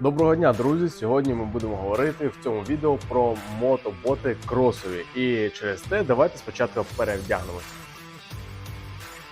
Доброго дня, друзі! Сьогодні ми будемо говорити в цьому відео про мотоботи кросові. І через те давайте спочатку перевдягнемося.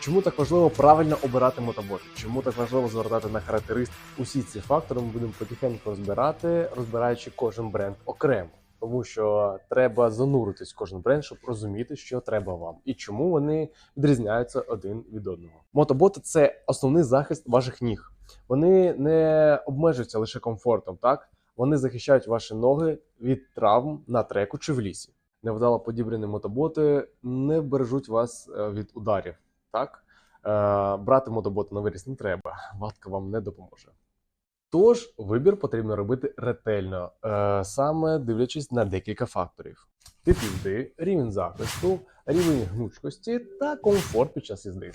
Чому так важливо правильно обирати мотоботи? Чому так важливо звертати на характеристики? Усі ці фактори ми будемо потихеньку розбирати, розбираючи кожен бренд окремо. Тому що треба зануритись в кожен бренд, щоб розуміти, що треба вам і чому вони відрізняються один від одного. Мотоботи це основний захист ваших ніг. Вони не обмежуються лише комфортом, так вони захищають ваші ноги від травм на треку чи в лісі. Невдало подібрані мотоботи не вбережуть вас е, від ударів. Так е, брати мотоботи на виріс не треба, ватка вам не допоможе. Тож вибір потрібно робити ретельно, е, саме дивлячись на декілька факторів: тип їзди, рівень захисту, рівень гнучкості та комфорт під час їзди.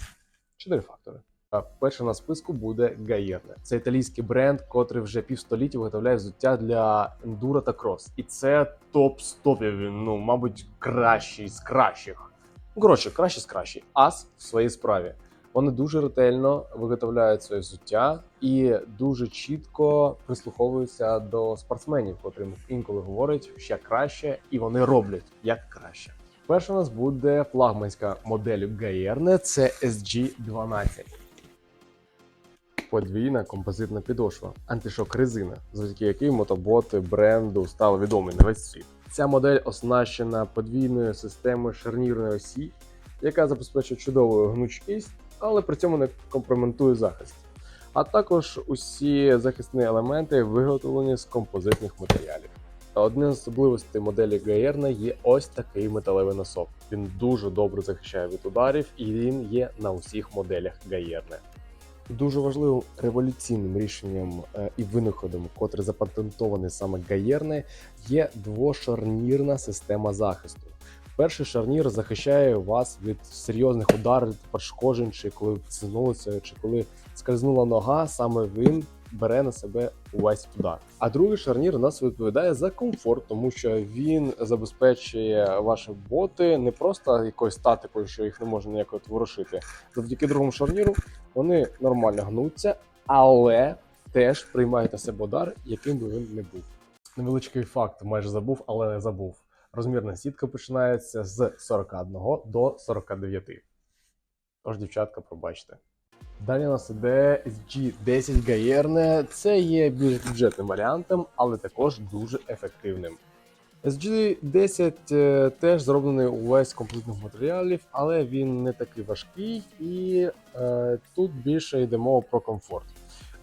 Чотири фактори. А Перше на списку буде Гаєрне. Це італійський бренд, котрий вже півстоліття виготовляє взуття для ендуро та крос. І це топ з топів. Він, ну, мабуть, кращий з кращих. Коротше, кращий з кращих. Ас в своїй справі. Вони дуже ретельно виготовляють своє взуття і дуже чітко прислуховуються до спортсменів, котрим інколи говорять ще краще, і вони роблять як краще. Перша у нас буде флагманська модель Гаєрне, це SG12 подвійна композитна підошва, антишок резина, завдяки якій мотоботи бренду стали відомі на весь світ. Ця модель оснащена подвійною системою шарнірної осі, яка забезпечує чудову гнучкість, але при цьому не компрометує захист. А також усі захисні елементи виготовлені з композитних матеріалів. Одним з особливостей моделі Гаєрна є ось такий металевий носок. Він дуже добре захищає від ударів, і він є на усіх моделях Гаєрне. Дуже важливим революційним рішенням е, і винаходом, котре запатентований саме Гаєрне, є двошарнірна система захисту. Перший шарнір захищає вас від серйозних ударів, пошкоджень, чи коли цнулося, чи коли скользнула нога, саме він бере на себе увесь удар. А другий шарнір у нас відповідає за комфорт, тому що він забезпечує ваші боти не просто якоюсь статикою, що їх не можна ніяк от ворушити. Завдяки другому шарніру вони нормально гнуться, але теж приймають на себе удар, яким би він не був. Невеличкий факт, майже забув, але не забув. Розмірна сітка починається з 41 до 49. Тож, дівчатка, пробачте. Далі у нас іде SG10 Гаєрне. Це є більш бюджетним варіантом, але також дуже ефективним. SG10 е, теж зроблений увесь комплектних матеріалів, але він не такий важкий, і е, тут більше йде мова про комфорт.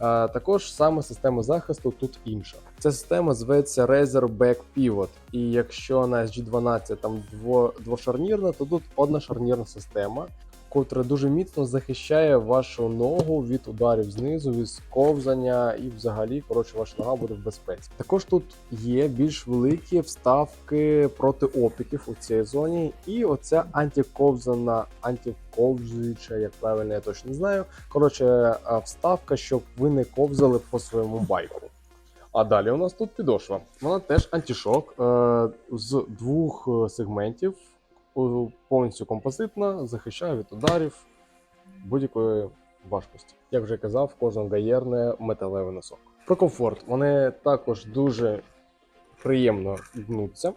Е, також саме система захисту тут інша. Ця система зветься Razer Back Pivot, і якщо на SG12 там дво, двошарнірна, то тут одношарнірна система, котра дуже міцно захищає вашу ногу від ударів знизу, від сковзання і взагалі коротше ваша нога буде в безпеці. Також тут є більш великі вставки проти опіків у цій зоні, і оця антиковзана, антиковзуюча, як правильно, я точно не знаю. Коротше, вставка, щоб ви не ковзали по своєму байку. А далі у нас тут підошва. Вона теж антишок е, з двох е, сегментів, повністю композитна, захищає від ударів будь-якої важкості. Як вже казав, кожного гаєрне металевий носок. Про комфорт. Вони також дуже приємно гнуться.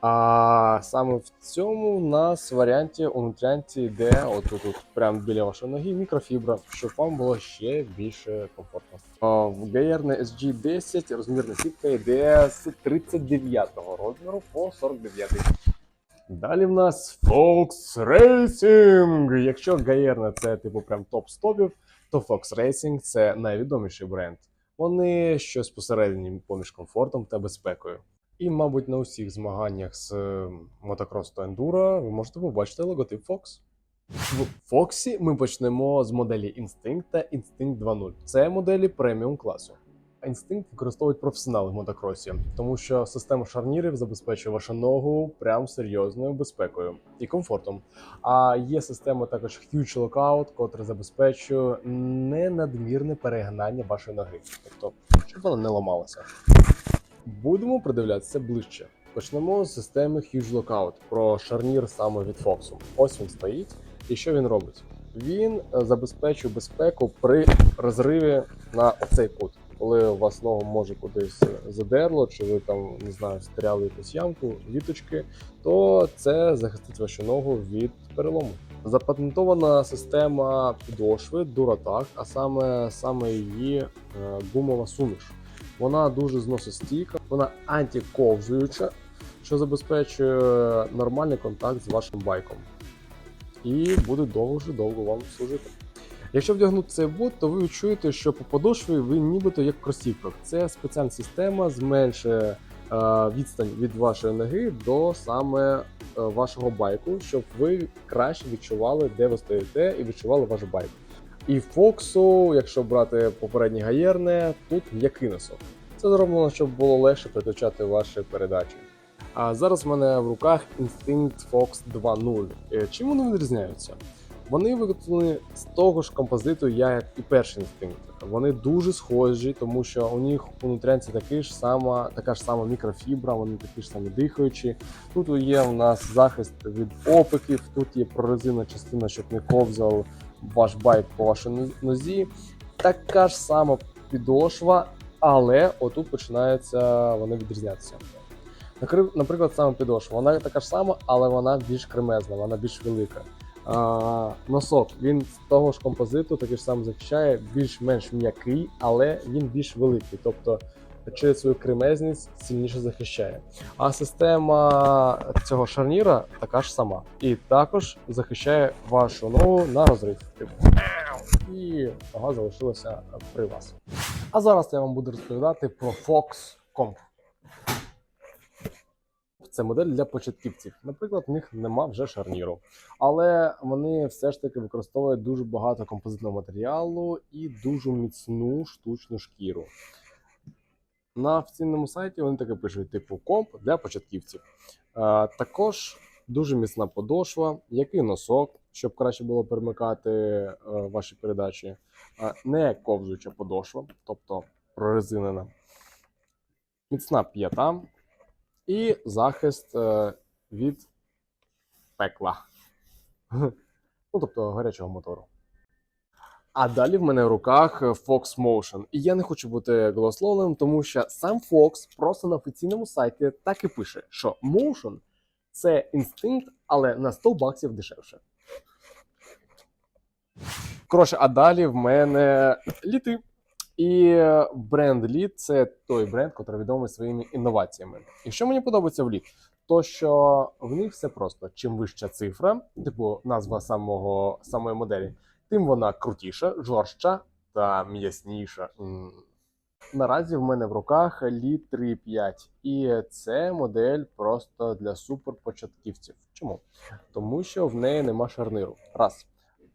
А саме в цьому у нас варіанті у нутрянці йде отут, от, прямо біля вашої ноги мікрофібра, щоб вам було ще більше комфортно. В Гаєрне SG10 розмірна сітка йде з 39 розміру по 49. Далі в нас Fox Racing. Якщо Гаєрна це типу прям топ з топів, то Fox Racing це найвідоміший бренд. Вони щось посередині поміж комфортом та безпекою. І, мабуть, на усіх змаганнях з е, мотокрос та ендуро ви можете побачити логотип Fox. В Фоксі ми почнемо з моделі Instinct та Instinct 2.0. Це моделі преміум класу. Інстинкт використовують професіонали в мотокросі, тому що система шарнірів забезпечує вашу ногу прям серйозною безпекою і комфортом. А є система також Huge Lockout, котра забезпечує ненадмірне перегинання вашої ноги, тобто щоб вона не ламалася. Будемо придивлятися ближче. Почнемо з системи Huge Lockout про шарнір саме від Fox. Ось він стоїть. І що він робить? Він е, забезпечує безпеку при розриві на оцей кут. Коли у вас ногу може кудись задерло, чи ви там не знаю, стряли якусь ямку, віточки, то це захистить вашу ногу від перелому. Запатентована система підошви Duratag, а саме саме її е, гумова суміш. Вона дуже зносостійка, вона антиковзуюча, що забезпечує нормальний контакт з вашим байком. І буде довго довго вам служити. Якщо вдягнути цей бот, то ви відчуєте, що по подошві ви нібито як кросівках. Це спеціальна система зменшує е, відстань від вашої ноги до саме е, вашого байку, щоб ви краще відчували, де ви стоїте, і відчували ваш байк. І Фоксу, якщо брати попереднє гаєрне, тут м'який носок. Це зроблено, щоб було легше переключати ваші передачі. А зараз в мене в руках Instinct Fox 2.0. Е, Чим вони відрізняються? Вони виготовлені з того ж композиту, як і перший інстинкт. Вони дуже схожі, тому що у них у нутрянці такі ж сама, така ж сама мікрофібра, вони такі ж самі дихаючі. Тут є у нас захист від опиків, тут є прорезинна частина, щоб не ковзав ваш байк по вашій нозі. Така ж сама підошва, але отут починаються вони відрізнятися. Наприклад, саме підошва. Вона така ж сама, але вона більш кремезна, вона більш велика. А, носок він з того ж композиту такий ж сам захищає, більш-менш м'який, але він більш великий. Тобто через свою кремезність сильніше захищає. А система цього шарніра така ж сама. І також захищає вашу ногу на розрив. І нога залишилася при вас. А зараз я вам буду розповідати про Fox Comp. Це модель для початківців. Наприклад, в них нема вже шарніру, але вони все ж таки використовують дуже багато композитного матеріалу і дуже міцну штучну шкіру. На офіційному сайті вони таке пишуть: типу комп для початківців. А, також дуже міцна подошва, який носок, щоб краще було перемикати е, ваші передачі. А, не ковзуюча подошва, тобто прорезинена. Міцна п'ята і захист е, від пекла. Ну, тобто гарячого мотору. А далі в мене в руках Fox Motion. І я не хочу бути голословним, тому що сам Fox просто на офіційному сайті так і пише, що Motion це інстинкт, але на 100 баксів дешевше. Коротше, а далі в мене літи. І бренд Lead – це той бренд, який відомий своїми інноваціями. І що мені подобається в Lead? То що в них все просто: чим вища цифра, типу назва самого самої моделі, тим вона крутіша, жорстча та м'ясніша. Наразі в мене в руках Lead 3.5, і це модель просто для суперпочатківців. Чому? Тому що в неї нема шарниру. Раз.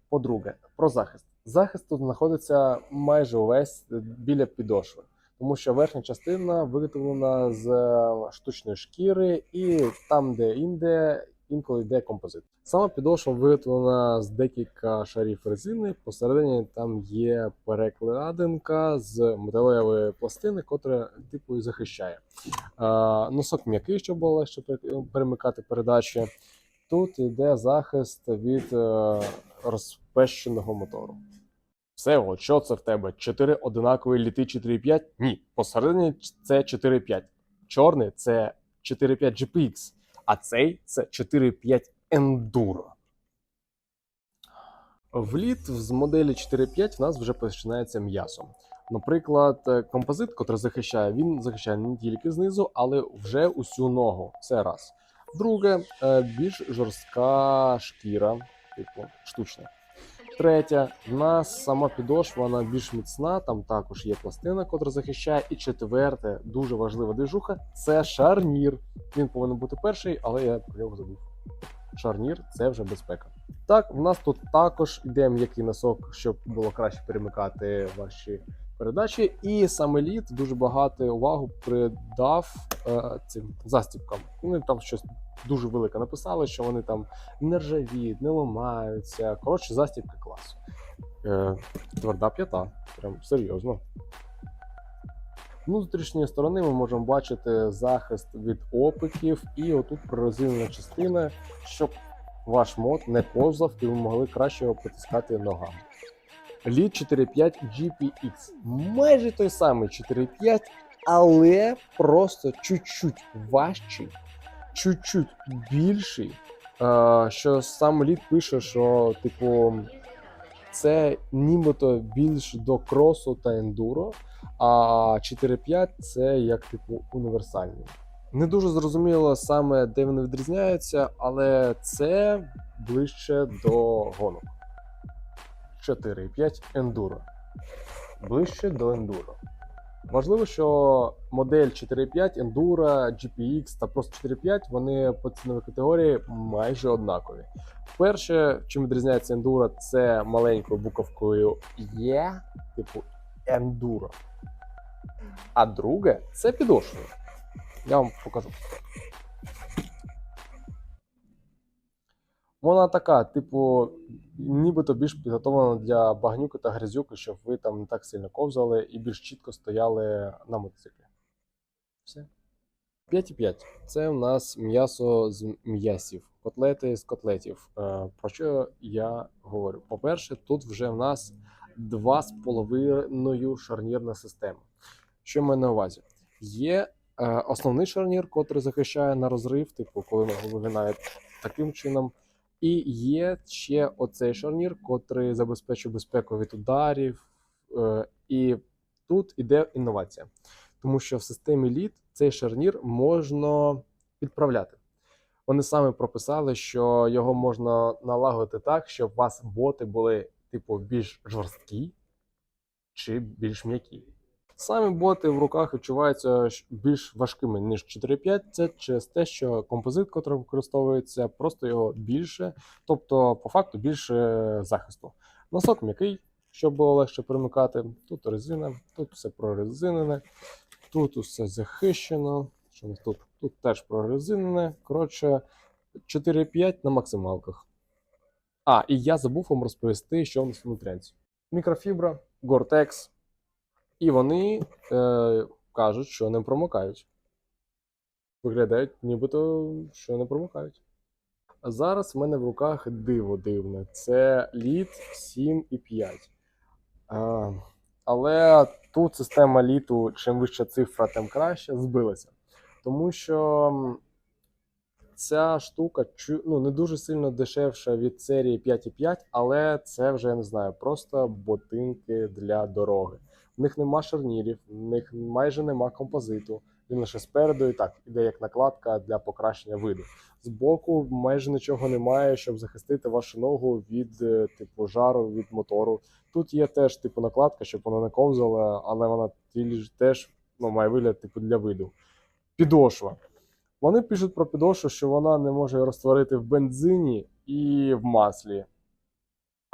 По-друге, про захист. Захист тут знаходиться майже увесь біля підошви, тому що верхня частина виготовлена з е, штучної шкіри, і там, де інде, інколи йде композит. Сама підошва виготовлена з декілька шарів резини. Посередині там є перекладинка з металевої пластини, котра типу і захищає. А, носок м'який, щоб було легше пере- перемикати передачі. Тут йде захист від е, розпещеного мотору. Все, от що це в тебе? 4 одинакові літи 4.5? Ні. Посередині це 4.5. Чорний це 4.5 GPX, а цей це 4.5 Enduro. В літ з моделі 4.5 в нас вже починається м'ясо. Наприклад, е, композит, який захищає, він захищає не тільки знизу, але вже усю ногу. Це раз. Друге, е, більш жорстка шкіра, типу штучна. Третя, в нас сама підошва вона більш міцна, там також є пластина, котра захищає. І четверте, дуже важлива движуха це шарнір. Він повинен бути перший, але я про нього забув. Шарнір це вже безпека. Так, в нас тут також йде м'який носок, щоб було краще перемикати ваші передачі. І саме лід дуже багато увагу придав е, цим застібкам. Вони там щось дуже велике написали, що вони там не ржавіють, не ламаються. Коротше, застібки класу. Е, тверда п'ята, прям серйозно. З внутрішньої сторони ми можемо бачити захист від опиків, і отут прорезинена частина, щоб ваш мод не повзав і ви могли краще його притискати ногами. Lead 4.5 GPX. Майже той самий 4.5, але просто чуть-чуть важчий, чуть-чуть більший. Що сам лід пише, що, типу, це нібито більш до кросу та ендуро, а 4.5 це як типу універсальний. Не дуже зрозуміло саме, де вони відрізняються, але це ближче до гонок. 4.5 ендуро. Ближче до ендуро. Можливо, що модель 4.5, Enduro, GPX та просто 4.5 вони по ціновій категорії майже однакові. Перше, чим відрізняється Enduro, це маленькою буковкою Є, типу Enduro. А друге це підошвою. Я вам покажу. Вона така, типу, нібито більш підготовлена для багнюки та грязюки, щоб ви там не так сильно ковзали і більш чітко стояли на мотоциклі. Все. 5,5. Це у нас м'ясо з м'ясів, котлети з котлетів. Е, Про що я говорю? По-перше, тут вже в нас 2,5 шарнірна система. Що маю на увазі? Є е, основний шарнір, котрий захищає на розрив, типу, коли вигинають таким чином. І є ще оцей шарнір, котрий забезпечує безпеку від ударів. Е, І тут іде інновація, тому що в системі LEED цей шарнір можна підправляти. Вони самі прописали, що його можна налагодити так, щоб у вас боти були типу більш жорсткі чи більш м'які. Самі боти в руках відчуваються більш важкими, ніж 4.5. Це через те, що композит, який використовується, просто його більше, тобто, по факту, більше захисту. Носок м'який, щоб було легше примикати. Тут резина, тут все прорезинене, тут усе захищено. Що нас тут? Тут теж прорезинене. Коротше, 4.5 на максималках. А, і я забув вам розповісти, що в нас внутрянці. Мікрофібра, Gore-Tex, і вони е, кажуть, що не промокають. Виглядають, нібито, що не промокають. А зараз в мене в руках диво дивне. Це лід 7,5. Е, але тут система літу, чим вища цифра, тим краще, збилася. Тому що ця штука ну, не дуже сильно дешевша від серії 5,5, але це вже я не знаю, просто ботинки для дороги. В них нема шарнірів, в них майже нема композиту. Він лише спереду і так іде як накладка для покращення виду. Збоку майже нічого немає, щоб захистити вашу ногу від е, типу жару від мотору. Тут є теж типу накладка, щоб вона не ковзала, але вона теж ну, має вигляд типу для виду. Підошва. Вони пишуть про підошву, що вона не може розтворити в бензині і в маслі.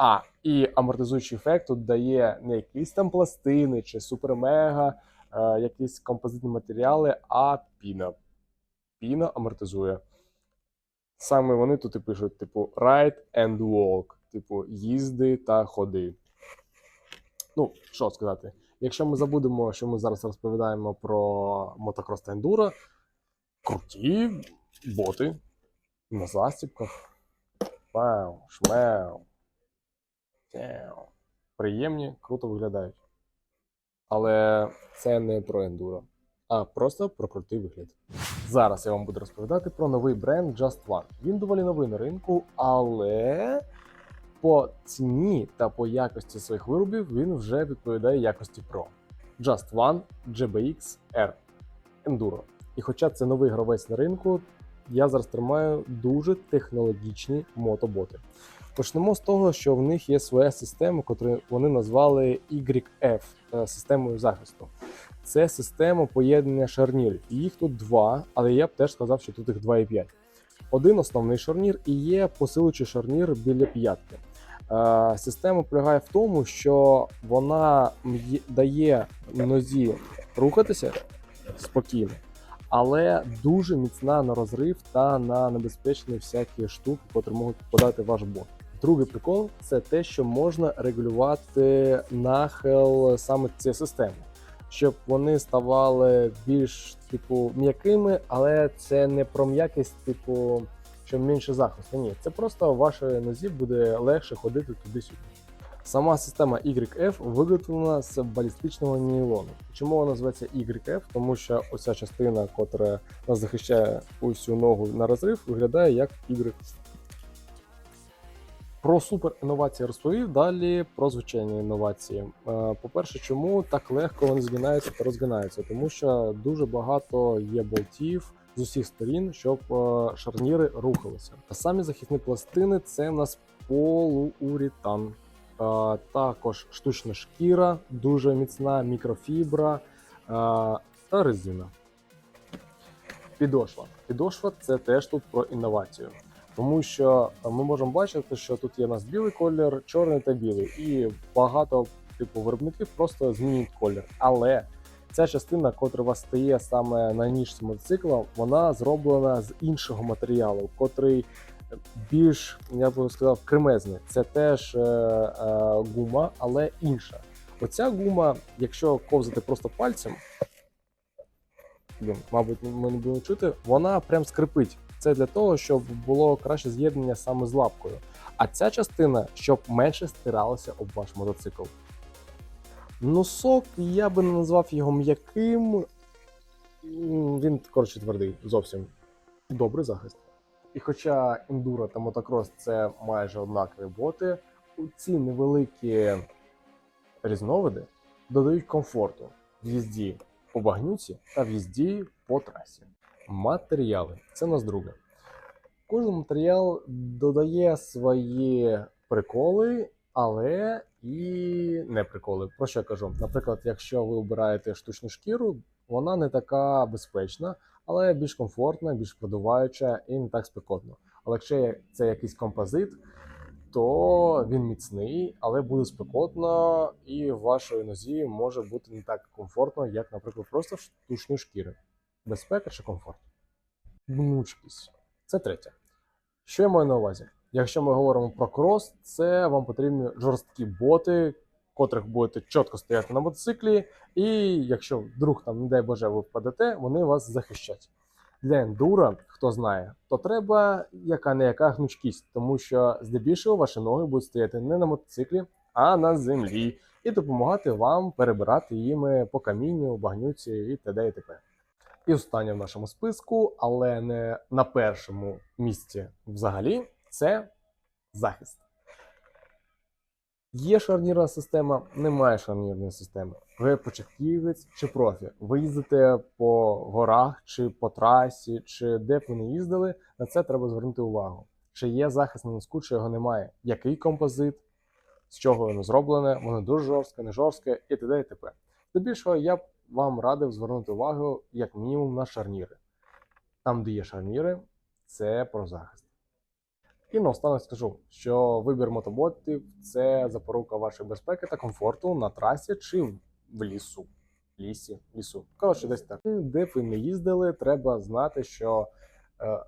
А, і амортизуючий ефект тут дає не якісь там пластини чи супермега, е, якісь композитні матеріали, а піна. Піна амортизує. Саме вони тут і пишуть, типу, ride and walk, типу, їзди та ходи. Ну, що сказати, якщо ми забудемо, що ми зараз розповідаємо про мотокрос та ендуро, круті боти на застібках. Вау, шмеу. Приємні, круто виглядають. Але це не про ендуро, а просто про крутий вигляд. Зараз я вам буду розповідати про новий бренд Just One. Він доволі новий на ринку, але по ціні та по якості своїх виробів він вже відповідає якості Pro. Just One GBX R Enduro. І хоча це новий гравець на ринку, я зараз тримаю дуже технологічні мотоботи. Почнемо з того, що в них є своя система, яку вони назвали YF е, системою захисту. Це система поєднання шарнірів. Їх тут два, але я б теж сказав, що тут їх 2,5. Один основний шарнір і є посилюючий шарнір біля п'ятки. Е, Система полягає в тому, що вона дає нозі рухатися спокійно, але дуже міцна на розрив та на небезпечні всякі штуки, котрі можуть подати ваш бот. Другий прикол це те, що можна регулювати нахил саме цієї системи, щоб вони ставали більш типу м'якими, але це не про м'якість, типу, що менше захисту. Ні, це просто вашій нозі буде легше ходити туди-сюди. Сама система YF виготовлена з балістичного нейлону. Чому вона називається YF? Тому що оця частина, котра нас захищає усю ногу на розрив, виглядає як Y. Про супер інновації розповів. Далі про звичайні інновації. Е, По-перше, чому так легко вони згинаються та розгинаються? Тому що дуже багато є болтів з усіх сторін, щоб е, шарніри рухалися. А самі захисні пластини це в нас полуурітан. Е, Також штучна шкіра, дуже міцна мікрофібра та резина. Підошва. Підошва це теж тут про інновацію. Тому що ми можемо бачити, що тут є у нас білий колір, чорний та білий, і багато типу виробників просто змінюють колір. Але ця частина, котра у вас стає саме на ніжці мотоцикла, вона зроблена з іншого матеріалу, котрий більш я би сказав кремезний. Це теж е, е, гума, але інша. Оця гума, якщо ковзати просто пальцем, мабуть, ми не будемо чути, вона прям скрипить. Це для того, щоб було краще з'єднання саме з лапкою. А ця частина, щоб менше стиралося об ваш мотоцикл. Носок я би не назвав його м'яким. Він, коротше, твердий, зовсім добрий захист. І хоча ендуро та мотокрос це майже однакові боти, у ці невеликі різновиди додають комфорту в їзді по багнюці та в їзді по трасі. Матеріали це у нас друге. Кожен матеріал додає свої приколи, але і не приколи. Про що я кажу? Наприклад, якщо ви обираєте штучну шкіру, вона не така безпечна, але більш комфортна, більш продуваюча і не так спекотно. Але якщо це якийсь композит, то він міцний, але буде спекотно, і в вашій нозі може бути не так комфортно, як, наприклад, просто в штучної шкіри. Безпека чи комфорт? Гнучкість. Це третє. Що я маю на увазі? Якщо ми говоримо про крос, це вам потрібні жорсткі боти, котрих будете чітко стояти на мотоциклі, і якщо вдруг там, не дай Боже, ви впадете, вони вас захищать. Для ендура, хто знає, то треба яка не яка гнучкість, тому що здебільшого ваші ноги будуть стояти не на мотоциклі, а на землі, і допомагати вам перебирати їми по камінню, багнюці і т.д. і т.п. І останнє в нашому списку, але не на першому місці взагалі, це захист. Є шарнірна система, немає шарнірної системи. Ви початківець чи профі. Ви їздите по горах чи по трасі, чи де б ви не їздили, на це треба звернути увагу. Чи є захист на носку, чи його немає. Який композит, з чого воно зроблене, воно дуже жорстке, не жорстке і т.д. і т.п. Здебільшого я вам радив звернути увагу як мінімум на шарніри. Там, де є шарніри, це про захист. І наостанок скажу, що вибір мотоботів це запорука вашої безпеки та комфорту на трасі чи в лісу. Лісі, лісу. Коротше, десь так. Де б ви не їздили, треба знати, що е,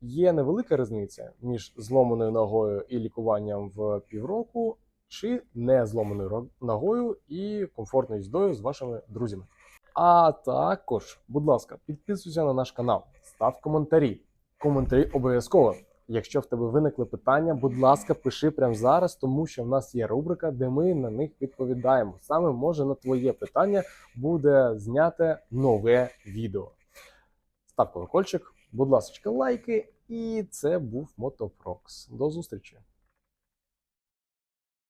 є невелика різниця між зломаною ногою і лікуванням в півроку, чи не зломаною ногою і комфортною їздою з вашими друзями. А також, будь ласка, підписуйся на наш канал, став коментарі. Коментарі обов'язково. Якщо в тебе виникли питання, будь ласка, пиши прямо зараз, тому що в нас є рубрика, де ми на них відповідаємо. Саме може на твоє питання буде зняте нове відео. Став колокольчик, будь ласка, лайки, і це був Мотопрокс. До зустрічі!